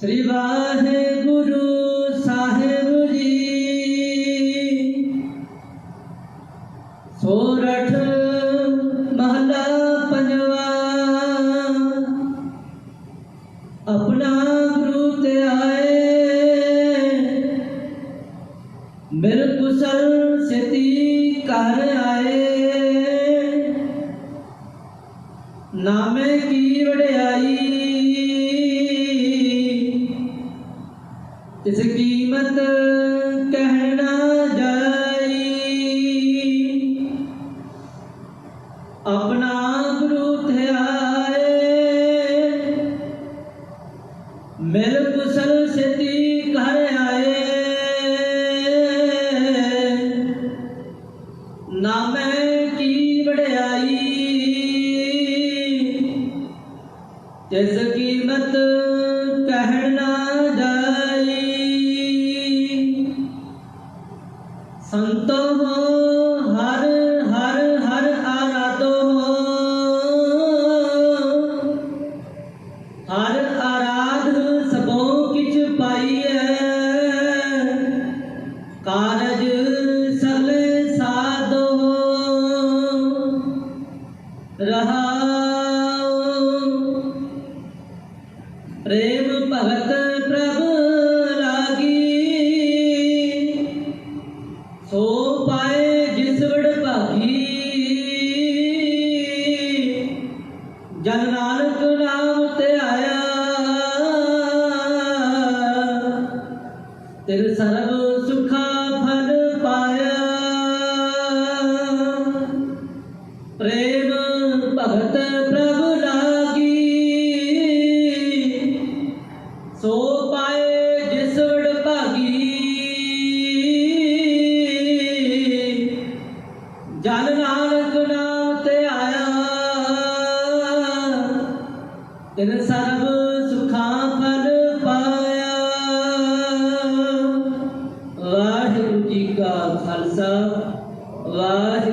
श्री वाहे गुरु साहेब जी। सोरठ महला पंजवा। अपना गुरु ते आए। मेरे कुशल से कार आए। कीमत कहना जाई अपना गुरु थे मिल कुशल सिद्धि घर आए। मैं की बड़ाई जिस कीमत कहना जाई अंत हर हर हर आरातो हर आराध सबो किच पाई है। कारज सगल साधो रहा प्रेम ਲਾਗੀ ਤੇ ਆਇਆ। ਤੇਰੇ ਸਰਬ ਸੁਖਾ ਫਲ ਪਾਇਆ। ਪ੍ਰੇਮ ਨਾਨਕ ਨਾਮ ਤੇ ਆਇਆ। ਤਿਨ ਸਰਬ ਸੁਖਾਂ ਫਲ ਪਾਇਆ। ਵਾਹਿਗੁਰੂ ਜੀ ਕਾ ਖਾਲਸਾ ਵਾਹਿਗੁਰੂ